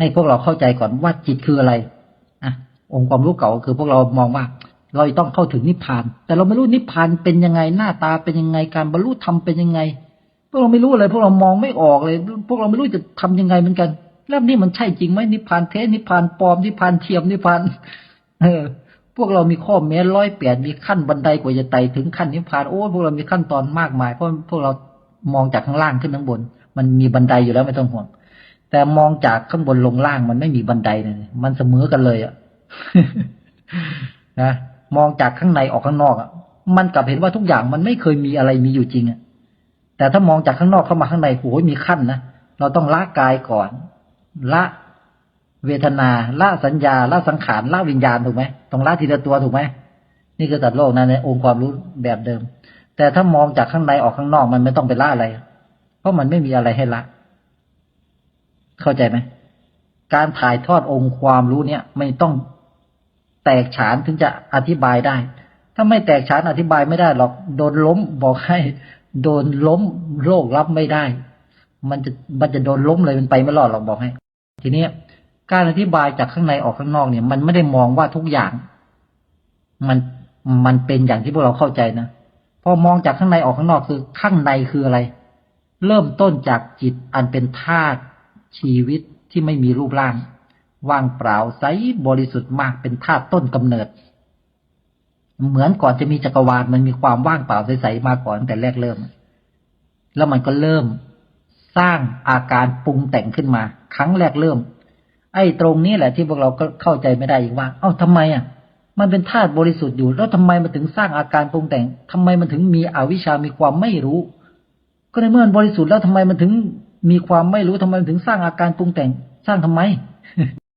ให้พวกเราเข้าใจก่อนว่าจิตคืออะไรอะองค์ความรู้เก่าคือพวกเรามองว่า เราต้องเข้าถึงนิพพาน แต่เราไม่รู้นิพพานเป็นยังไงหน้าตาเป็นยังไงการบรรลุธรรมเป็นยังไง พวกเราไม่รู้เลยพวกเรามองไม่ออกเลย พวกเราไม่รู้จะทำยังไงเหมือนกัน แล้วนี่มันใช่จริงไหมนิพพานเทนิพพานปลอมนิพพานเทียมนิพพานเออพวกเรามีข้อแม้ร้อยแปดมีขั้นบันไดกว่าจะไต่ถึงขั้นนิพพานโอ้พวกเรามีขั้นตอนมากมายเพราะพวกเรามองจากข้างล่างขึ้นข้างบน มันมีบันไดอยู่แล้วไม่ต้องห่วง แต่มองจากข้างบนลงล่างมันไม่มีบันไดเลยมันเสมอกันเลยอะนะมองจากข้างในออกข้างนอกอะ มันกลับเห็นว่าทุกอย่างมันไม่เคยมีอะไรมีอยู่จริงอะแต่ถ้ามองจากข้างนอกเข้ามาข้างในโอ้ยมีขั้นนะเราต้องละกายก่อน ละเวทนาละสัญญาละสังขารละวิญญาณถูกไหมต้องละทีละตัวถูกไหมนี่คือตัดโลกนะในองค์ความรู้แบบเดิม แต่ถ้ามองจากข้างในออกข้างนอกมันไม่ต้องไปละอะไร เพราะมันไม่มีอะไรให้ละ เข้าใจไหมการถ่ายทอดองค์ความรู้เนี่ยไม่ต้องแตกฉานถึงจะอธิบายได้ ถ้าไม่แตกฉานอธิบายไม่ได้หรอก โดนล้มบอกให้ โดนล้มโรครับไม่ได้ มันจะมันจะโดนล้มเลยมันไปไม่รอดหรอกบอกให้ ทีนี้การอธิบายจากข้างในออกข้างนอกเนี่ย มันไม่ได้มองว่าทุกอย่าง มันมันเป็นอย่างที่พวกเราเข้าใจนะพอมองจากข้างในออกข้างนอกคือข้างในคืออะไร เริ่มต้นจากจิตอันเป็นธาตุ ชีวิตที่ไม่มีรูปร่าง ว่างเปล่าใสบริสุทธิ์มากเป็นธาตุต้นกำเนิด เหมือนก่อนจะมีจักรวาลมันมีความว่างเปล่าใสๆมาก่อนแต่แรกเริ่ม แล้วมันก็เริ่มสร้างอาการปรุงแต่งขึ้นมา ครั้งแรกเริ่ม ไอ้ตรงนี้แหละที่พวกเราก็เข้าใจไม่ได้อีกว่า เอ้าทำไมอะ มันเป็นธาตุบริสุทธิ์อยู่ แล้วทำไมมันถึงสร้างอาการปรุงแต่งทำไมมันถึงมีอวิชามีความไม่รู้ ก็ในเมื่อมันบริสุทธิ์แล้วทำไมมันถึง มีความไม่รู้ทำไมถึงสร้างอาการปรุงแต่ง สร้างทำไม